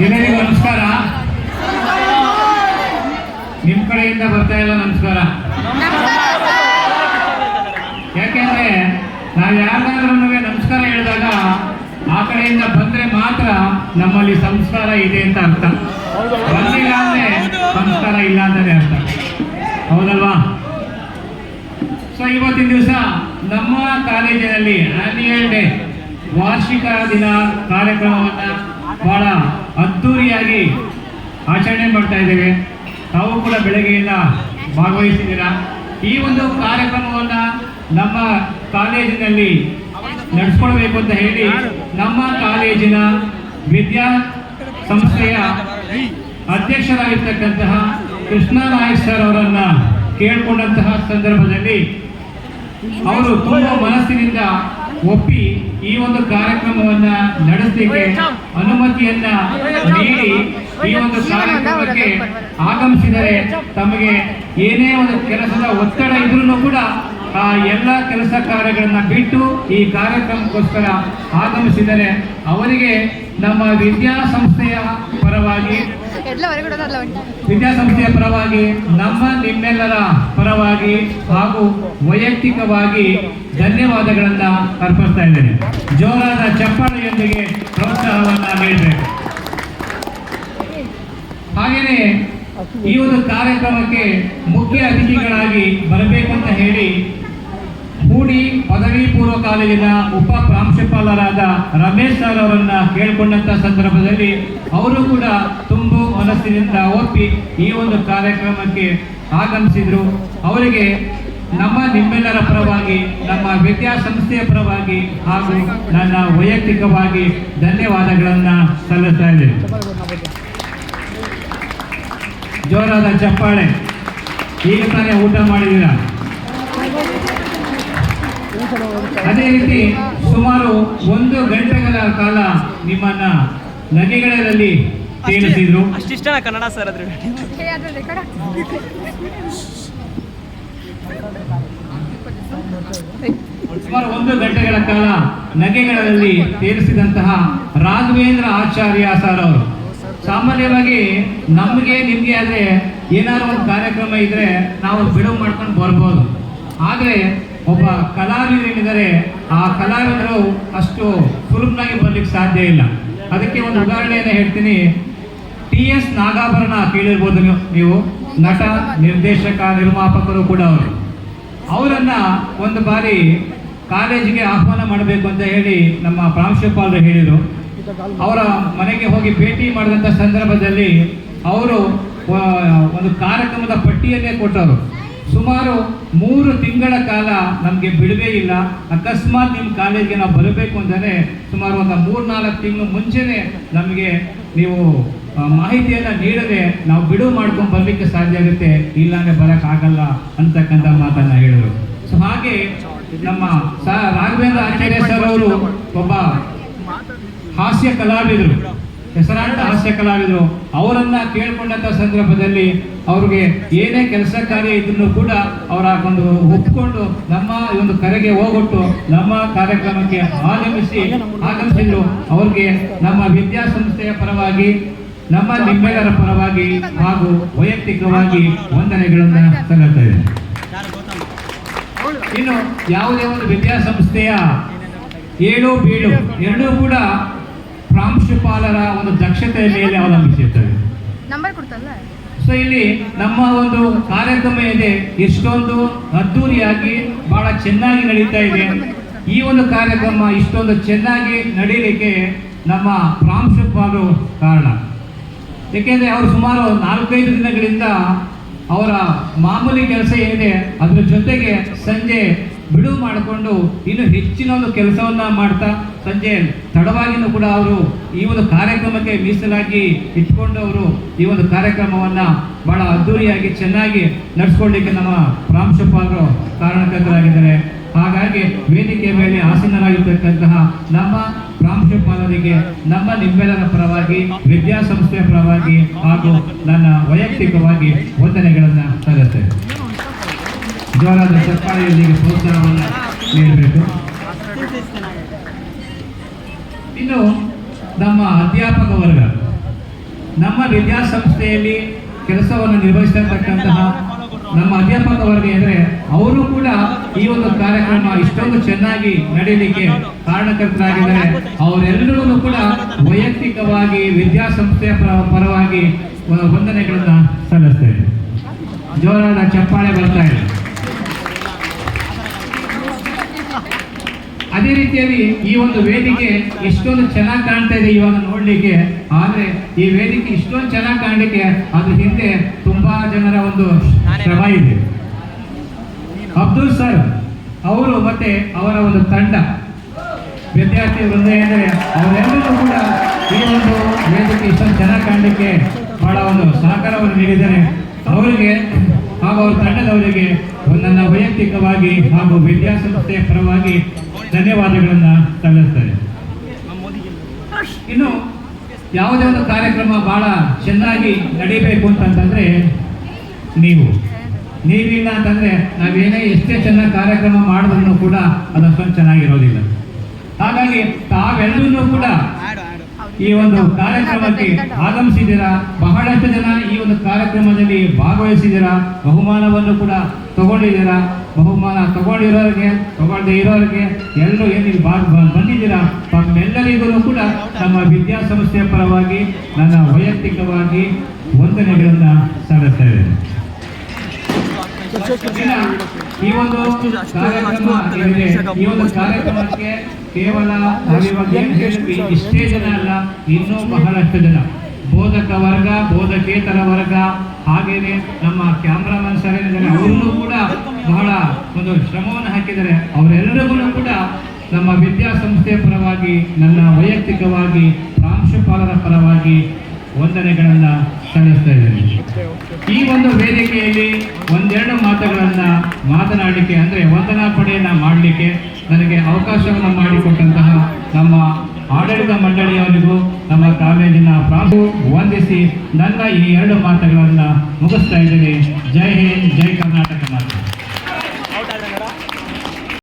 ಎಲ್ಲರಿಗೂ ನಮಸ್ಕಾರ. ನಿಮ್ಮ ಕಡೆಯಿಂದ ಬರ್ತಾ ಇಲ್ಲ ನಮಸ್ಕಾರ. ಯಾಕೆಂದ್ರೆ ನಾವು ಯಾರಿಗಾದ್ರೂ ನಮಸ್ಕಾರ ಹೇಳಿದಾಗ ಆ ಕಡೆಯಿಂದ ಬಂದ್ರೆ ಮಾತ್ರ ನಮ್ಮಲ್ಲಿ ಸಂಸ್ಕಾರ ಇದೆ ಅಂತ ಅರ್ಥ. ಬಂದಿಲ್ಲ ಅಂದ್ರೆ ಸಂಸ್ಕಾರ ಇಲ್ಲ ಅಂತಾನೆ ಅರ್ಥ. ಹೌದಲ್ವಾ? ಸೊ ಇವತ್ತಿನ ದಿವಸ ನಮ್ಮ ಕಾಲೇಜಿನಲ್ಲಿ ಆನ್ಯುಯಲ್ ಡೇ ವಾರ್ಷಿಕ ದಿನ ಕಾರ್ಯಕ್ರಮವನ್ನು ಬಹಳ ಅದ್ದೂರಿಯಾಗಿ ಆಚರಣೆ ಮಾಡ್ತಾ ಇದ್ದೇವೆ. ತಾವು ಕೂಡ ಬೆಳಗ್ಗೆಯಿಂದ ಭಾಗವಹಿಸಿದ್ದೀರಾ? ಈ ಒಂದು ಕಾರ್ಯಕ್ರಮವನ್ನು ನಮ್ಮ ಕಾಲೇಜಿನಲ್ಲಿ ನಡೆಸ್ಕೊಳ್ಬೇಕು ಅಂತ ಹೇಳಿ ನಮ್ಮ ಕಾಲೇಜಿನ ವಿದ್ಯಾ ಸಂಸ್ಥೆಯ ಅಧ್ಯಕ್ಷರಾಗಿರ್ತಕ್ಕಂತಹ ಕೃಷ್ಣ ನಾಯಕ್ ಸರ್ ಅವರನ್ನ ಕೇಳಿಕೊಂಡಂತಹ ಸಂದರ್ಭದಲ್ಲಿ ಅವರು ತುಂಬ ಮನಸ್ಸಿನಿಂದ ಒಪ್ಪಿ ಈ ಒಂದು ಕಾರ್ಯಕ್ರಮವನ್ನ ನಡೆಸಲಿಕ್ಕೆ ಅನುಮತಿಯನ್ನ ನೀಡಿ ಈ ಒಂದು ಕಾರ್ಯಕ್ರಮಕ್ಕೆ ಆಗಮಿಸಿದರೆ ತಮಗೆ ಏನೇ ಒಂದು ಕೆಲಸದ ಒತ್ತಡ ಇದ್ರೂ ಕೂಡ ಆ ಎಲ್ಲ ಕೆಲಸ ಕಾರ್ಯಗಳನ್ನ ಬಿಟ್ಟು ಈ ಕಾರ್ಯಕ್ರಮಕ್ಕೋಸ್ಕರ ಆಗಮಿಸಿದರೆ ಅವರಿಗೆ ನಮ್ಮ ವಿದ್ಯಾಸಂಸ್ಥೆಯ ಪರವಾಗಿ ವಿದ್ಯಾಸಂಸ್ಥೆಯ ಪರವಾಗಿ ನಮ್ಮ ನಿಮ್ಮೆಲ್ಲರ ಪರವಾಗಿ ಹಾಗೂ ವೈಯಕ್ತಿಕವಾಗಿ ಧನ್ಯವಾದಗಳನ್ನ ಅರ್ಪಿಸ್ತಾ ಇದ್ದೇನೆ. ಜೋರಾದ ಚಪ್ಪಾಳೆಯೊಂದಿಗೆ ಪ್ರೋತ್ಸಾಹವನ್ನ ನೀಡಬೇಕು. ಹಾಗೆಯೇ ಈ ಒಂದು ಕಾರ್ಯಕ್ರಮಕ್ಕೆ ಮುಖ್ಯ ಅತಿಥಿಗಳಾಗಿ ಬರಬೇಕಂತ ಕಾಲೇಜಿನ ಉಪ ಪ್ರಾಂಶುಪಾಲರಾದ ರಮೇಶ್ ಸರ್ ಅವರನ್ನ ಕೇಳಿಕೊಂಡಂತ ಸಂದರ್ಭದಲ್ಲಿ ಅವರು ಕೂಡ ತುಂಬು ಮನಸ್ಸಿನಿಂದ ಒಪ್ಪಿ ಈ ಒಂದು ಕಾರ್ಯಕ್ರಮಕ್ಕೆ ಆಗಮಿಸಿದ್ರು. ಅವರಿಗೆ ನಮ್ಮ ನಿಮ್ಮೆಲ್ಲರ ಪರವಾಗಿ, ನಮ್ಮ ವಿದ್ಯಾಸಂಸ್ಥೆಯ ಪರವಾಗಿ ಹಾಗೂ ನನ್ನ ವೈಯಕ್ತಿಕವಾಗಿ ಧನ್ಯವಾದಗಳನ್ನ ಸಲ್ಲಿಸ್ತಾ ಇದ್ದೇನೆ. ಜೋರಾದ ಚಪ್ಪಾಳೆ. ಈಗ ತಾನೇ ಊಟ ಮಾಡಿದ್ದೀರಾ? ಅದೇ ರೀತಿ ಸುಮಾರು ಒಂದು ಗಂಟೆಗಳ ಕಾಲ ನಿಮ್ಮನ್ನ ನದಿಗಳಲ್ಲಿ ತೇಲಿಸಿದ್ರು. ಅಷ್ಟಿಷ್ಟನ ಕನ್ನಡ ಸರ್ ಅದ್ರ ಸುಮಾರು ಒಂದು ಗಂಟೆಗಳ ಕಾಲ ನಗೆಗಳಲ್ಲಿ ತೇರಿಸಿದಂತಹ ರಾಘವೇಂದ್ರ ಆಚಾರ್ಯ ಸರ್ ಅವರು. ಸಾಮಾನ್ಯವಾಗಿ ನಮಗೆ ನಿಮಗೆ ಆದ್ರೆ ಏನಾದ್ರು ಒಂದು ಕಾರ್ಯಕ್ರಮ ಇದ್ರೆ ನಾವು ಬಿಡುವು ಮಾಡ್ಕೊಂಡು ಬರ್ಬೋದು. ಆದ್ರೆ ಒಬ್ಬ ಕಲಾವಿದರೇನಿದ್ದಾರೆ ಆ ಕಲಾವಿದರು ಅಷ್ಟು ಸುಲಭನಾಗಿ ಬರ್ಲಿಕ್ಕೆ ಸಾಧ್ಯ ಇಲ್ಲ. ಅದಕ್ಕೆ ಒಂದು ಉದಾಹರಣೆಯನ್ನು ಹೇಳ್ತೀನಿ. ಟಿ ಎಸ್ ನಾಗಾಭರಣ ಕೇಳಿರ್ಬೋದು ನೀವು- ನಟ, ನಿರ್ದೇಶಕ, ನಿರ್ಮಾಪಕರು ಕೂಡ ಅವರು. ಅವರನ್ನ ಒಂದು ಬಾರಿ ಕಾಲೇಜಿಗೆ ಆಹ್ವಾನ ಮಾಡಬೇಕು ಅಂತ ಹೇಳಿ ನಮ್ಮ ಪ್ರಾಂಶುಪಾಲರು ಹೇಳಿದರು. ಅವರ ಮನೆಗೆ ಹೋಗಿ ಭೇಟಿ ಮಾಡಿದಂಥ ಸಂದರ್ಭದಲ್ಲಿ ಅವರು ಒಂದು ಕಾರ್ಯಕ್ರಮದ ಪಟ್ಟಿಯನ್ನೇ ಕೊಟ್ಟರು. ಸುಮಾರು ಮೂರು ತಿಂಗಳ ಕಾಲ ನಮಗೆ ಬಿಡುವೆ ಇಲ್ಲ. ಅಕಸ್ಮಾತ್ ನಿಮ್ಮ ಕಾಲೇಜಿಗೆ ನಾವು ಬರಬೇಕು ಅಂದರೆ ಸುಮಾರು ಒಂದು ಮೂರ್ನಾಲ್ಕು ತಿಂಗಳು ಮುಂಚೆನೇ ನಮಗೆ ನೀವು ಮಾಹಿತಿಯನ್ನು ನೀಡದೆ ನಾವು ಬಿಡುವು ಮಾಡ್ಕೊಂಡು ಬರಲಿಕ್ಕೆ ಸಾಧ್ಯ ಆಗುತ್ತೆ. ಇಲ್ಲಾಂದರೆ ಬರೋಕ್ಕಾಗಲ್ಲ ಅಂತಕ್ಕಂಥ ಮಾತನ್ನು ಹೇಳಿದರು. ಸೊ ಹಾಗೆ ನಮ್ಮ ಸ, ರಾಘವೇಂದ್ರ ಆಚಾರ್ಯ ಸರ್ ಅವರು ಒಬ್ಬ ಹಾಸ್ಯ ಕಲಾವಿದರು. ಹೆಸರಾಂತ ಹಾಸ್ಯ ಕಲಾವಿದರು. ಅವರನ್ನು ಕೇಳಿಕೊಂಡಂಥ ಸಂದರ್ಭದಲ್ಲಿ ಅವ್ರಿಗೆ ಏನೇ ಕೆಲಸ ಕಾರ್ಯ ಇದ್ರೂ ಕೂಡ ಅವರ ಒಂದು ಒಪ್ಪಿಕೊಂಡು ನಮ್ಮ ಒಂದು ಕರೆಗೆ ಹೋಗೊಟ್ಟು ನಮ್ಮ ಕಾರ್ಯಕ್ರಮಕ್ಕೆ ಆಗಮಿಸಿ ಆಗಮಿಸಿದ್ರು ಅವ್ರಿಗೆ ನಮ್ಮ ವಿದ್ಯಾಸಂಸ್ಥೆಯ ಪರವಾಗಿ, ನಮ್ಮ ನಿಮ್ಮೆಲ್ಲರ ಪರವಾಗಿ ಹಾಗೂ ವೈಯಕ್ತಿಕವಾಗಿ ವಂದನೆಗಳನ್ನ ಸಲ್ಲುತ್ತೇವೆ ಇನ್ನು ಯಾವುದೇ ಒಂದು ವಿದ್ಯಾಸಂಸ್ಥೆಯ ಏಳು ಬೀಳು ಎರಡೂ ಕೂಡ ಪ್ರಾಂಶುಪಾಲರ ಒಂದು ದಕ್ಷತೆಯ ಮೇಲೆ ಅವಲಂಬಿಸಿರ್ತವೆ. ಸೊ ಇಲ್ಲಿ ನಮ್ಮ ಒಂದು ಕಾರ್ಯಕ್ರಮ ಇದೆ. ಎಷ್ಟೊಂದು ಅದ್ದೂರಿಯಾಗಿ ಬಹಳ ಚೆನ್ನಾಗಿ ನಡೀತಾ ಇದೆ. ಈ ಒಂದು ಕಾರ್ಯಕ್ರಮ ಇಷ್ಟೊಂದು ಚೆನ್ನಾಗಿ ನಡೀಲಿಕ್ಕೆ ನಮ್ಮ ಪ್ರಾಂಶುಪಾಲರು ಕಾರಣ. ಏಕೆಂದ್ರೆ ಅವರು ಸುಮಾರು ನಾಲ್ಕೈದು ದಿನಗಳಿಂದ ಅವರ ಮಾಮೂಲಿ ಕೆಲಸ ಏನಿದೆ, ಅದರ ಜೊತೆಗೆ ಸಂಜೆ ಬಿಡುವು ಮಾಡಿಕೊಂಡು ಇನ್ನು ಹೆಚ್ಚಿನ ಒಂದು ಕೆಲಸವನ್ನ ಮಾಡ್ತಾ ಸಂಜೆ ತಡವಾಗಿನೂ ಕೂಡ ಅವರು ಈ ಒಂದು ಕಾರ್ಯಕ್ರಮಕ್ಕೆ ಮೀಸಲಾಗಿ ಇಟ್ಕೊಂಡು ಅವರು ಈ ಒಂದು ಕಾರ್ಯಕ್ರಮವನ್ನ ಬಹಳ ಅದ್ಧೂರಿಯಾಗಿ ಚೆನ್ನಾಗಿ ನಡೆಸ್ಕೊಳ್ಳಿಕ್ಕೆ ನಮ್ಮ ಪ್ರಾಂಶುಪಾಲರು ಕಾರಣಕರ್ತರಾಗಿದ್ದಾರೆ. ಹಾಗಾಗಿ ವೇದಿಕೆ ಮೇಲೆ ಆಸೀನರಾಗಿರ್ತಕ್ಕಂತಹ ನಮ್ಮ ಪ್ರಾಂಶುಪಾಲರಿಗೆ, ನಮ್ಮ ನಿಮ್ಮೆಲ್ಲರ ಪರವಾಗಿ, ವಿದ್ಯಾಸಂಸ್ಥೆಯ ಪರವಾಗಿ ಹಾಗೂ ನನ್ನ ವೈಯಕ್ತಿಕವಾಗಿ ವಂದನೆಗಳನ್ನು ಸಲ್ಲಿಸ್ತೇನೆ. ಜೋರಾದ ಚಪ್ಪಾಳೆಯೊಂದಿಗೆ ಪ್ರೋತ್ಸಾಹವನ್ನು ನೀಡಬೇಕು. ಇನ್ನು ನಮ್ಮ ಅಧ್ಯಾಪಕ ವರ್ಗ, ನಮ್ಮ ವಿದ್ಯಾಸಂಸ್ಥೆಯಲ್ಲಿ ಕೆಲಸವನ್ನು ನಿರ್ವಹಿಸತಕ್ಕಂತಹ ನಮ್ಮ ಅಧ್ಯಾಪಕ ವರ್ಗ ಅಂದರೆ ಅವರು ಕೂಡ ಈ ಒಂದು ಕಾರ್ಯಕ್ರಮ ಇಷ್ಟೊಂದು ಚೆನ್ನಾಗಿ ನಡೀಲಿಕ್ಕೆ ಕಾರಣಕರ್ತರಾಗಿದ್ದಾರೆ. ಅವರೆಲ್ಲರೂ ಕೂಡ ವೈಯಕ್ತಿಕವಾಗಿ ವಿದ್ಯಾಸಂಸ್ಥೆಯ ಪರ, ಪರವಾಗಿ ವಂದನೆಗಳನ್ನು ಸಲ್ಲಿಸ್ತೇವೆ ಜೋರಾದ ಚಪ್ಪಾಳೆ ಬರ್ತಾ ಇದೆ. ಅದೇ ರೀತಿಯಲ್ಲಿ ಈ ಒಂದು ವೇದಿಕೆ ಇಷ್ಟೊಂದು ಚೆನ್ನಾಗಿ ಕಾಣ್ತಾ ಇದೆ ಇವಾಗ ನೋಡ್ಲಿಕ್ಕೆ. ಆದ್ರೆ ಈ ವೇದಿಕೆ ಇಷ್ಟೊಂದು ಚೆನ್ನಾಗಿ ಕಾಣ್ಲಿಕ್ಕೆ ಅದ್ರ ಹಿಂದೆ ತುಂಬಾ ಜನರ ಒಂದು ಶ್ರಮ ಇದೆ. ಅಬ್ದುಲ್ ಸರ್ ಅವರು ಮತ್ತೆ ಅವರ ಒಂದು ತಂಡ. ವಿದ್ಯಾರ್ಥಿ ವೃಂದ ಏನೆಂದರೆ ಅವರೆಲ್ಲರೂ ಕೂಡ ಈ ಒಂದು ವೇದಿಕೆ ಇಷ್ಟೊಂದು ಚೆನ್ನಾಗಿ ಕಾಣಲಿಕ್ಕೆ ಬಹಳ ಒಂದು ಸಹಕಾರವನ್ನು ನೀಡಿದ್ದಾರೆ. ಅವರಿಗೆ ಹಾಗೂ ಅವರ ತಂಡದವರಿಗೆ ನನ್ನ ವೈಯಕ್ತಿಕವಾಗಿ ಹಾಗೂ ವಿದ್ಯಾಸಂಸ್ಥೆಯ ಪರವಾಗಿ ಧನ್ಯವಾದಗಳನ್ನು ಸಲ್ಲಿಸ್ತೇನೆ. ಇನ್ನು ಯಾವುದೇ ಒಂದು ಕಾರ್ಯಕ್ರಮ ಬಹಳ ಚೆನ್ನಾಗಿ ನಡೀಬೇಕು ಅಂತಂದ್ರೆ ನೀವು. ನೀವಿಲ್ಲ ಅಂತಂದ್ರೆ ನಾವೇನೇ ಎಷ್ಟೇ ಚೆನ್ನಾಗಿ ಕಾರ್ಯಕ್ರಮ ಮಾಡಿದ್ರು ಕೂಡ ಅದಷ್ಟೊಂದು ಚೆನ್ನಾಗಿರೋದಿಲ್ಲ. ಹಾಗಾಗಿ ತಾವೆಲ್ಲರೂ ಕೂಡ ಈ ಒಂದು ಕಾರ್ಯಕ್ರಮಕ್ಕೆ ಆಗಮಿಸಿದ್ದೀರಾ? ಬಹಳಷ್ಟು ಜನ ಈ ಒಂದು ಕಾರ್ಯಕ್ರಮದಲ್ಲಿ ಭಾಗವಹಿಸಿದ್ದೀರಾ? ಬಹುಮಾನವನ್ನು ಕೂಡ ತಗೊಂಡಿದ್ದೀರಾ? ಬಹುಮಾನ ತಗೊಂಡಿರೋರಿಗೆ ತಗೊಳ್ಳದೆ ಇರೋರಿಗೆ ಎಲ್ಲರೂ ಏನು ಇಲ್ಲಿ ಭಾಗ ಬ- ಬಂದಿದ್ದೀರಾ? ತಮ್ಮೆಲ್ಲರಿಗೂ ಕೂಡ ನಮ್ಮ ವಿದ್ಯಾಸಂಸ್ಥೆಯ ಪರವಾಗಿ ನನ್ನ ವೈಯಕ್ತಿಕವಾಗಿ ವಂದನೆಗಳನ್ನು ಸಲ್ಲಿಸ್ತಾ ಇದ್ದೇನೆ. ಇನ್ನ ಈ ಒಂದು ಕಾರ್ಯಕ್ರಮ ಏನಿದೆ ಈ ಒಂದು ಕಾರ್ಯಕ್ರಮಕ್ಕೆ ಕೇವಲ ನಾವಿವಾಗ ಏನು ಹೇಳಿದ್ವಿ ಇಷ್ಟೇ ಜನ ಅಲ್ಲ ಇನ್ನೂ ಬಹಳಷ್ಟು ಜನ. ಬೋಧಕ ವರ್ಗ ಬೋಧಕೇತರ ವರ್ಗ ಹಾಗೇನೆ ನಮ್ಮ ಕ್ಯಾಮ್ರಾಮನ್ ಸರ್ ಏನಿದ್ದಾರೆ ಅವ್ರನ್ನೂ ಕೂಡ ಬಹಳ ಒಂದು ಶ್ರಮವನ್ನು ಹಾಕಿದ್ದಾರೆ. ಅವರೆಲ್ಲರಿಗೂ ಕೂಡ ನಮ್ಮ ವಿದ್ಯಾಸಂಸ್ಥೆಯ ಪರವಾಗಿ ನನ್ನ ವೈಯಕ್ತಿಕವಾಗಿ ಪ್ರಾಂಶುಪಾಲರ ಪರವಾಗಿ ವಂದನೆಗಳನ್ನ ಸಲ್ಲಿಸ್ತಾ ಇದ್ದೇನೆ. ಈ ಒಂದು ವೇದಿಕೆಯಲ್ಲಿ ಒಂದೆರಡು ಮಾತುಗಳನ್ನ ಮಾತನಾಡಲಿಕ್ಕೆ ಅಂದ್ರೆ ವಂದನಾ ಪಡೆಯನ್ನ ಮಾಡಲಿಕ್ಕೆ ನನಗೆ ಅವಕಾಶವನ್ನು ಮಾಡಿಕೊಟ್ಟಂತಹ ನಮ್ಮ ಆಡಳಿತ ಮಂಡಳಿಯವರಿಗೂ, ನಮ್ಮ ಕಾಲೇಜಿನ ಪ್ರಾಂಶು ವಂದಿಸಿ ನನ್ನ ಈ ಎರಡು ಮಾತುಗಳನ್ನ ಮುಗಿಸ್ತಾ ಇದ್ದೇನೆ. ಜೈ ಹಿಂದ್, ಜೈ ಕರ್ನಾಟಕ ಮಾತು.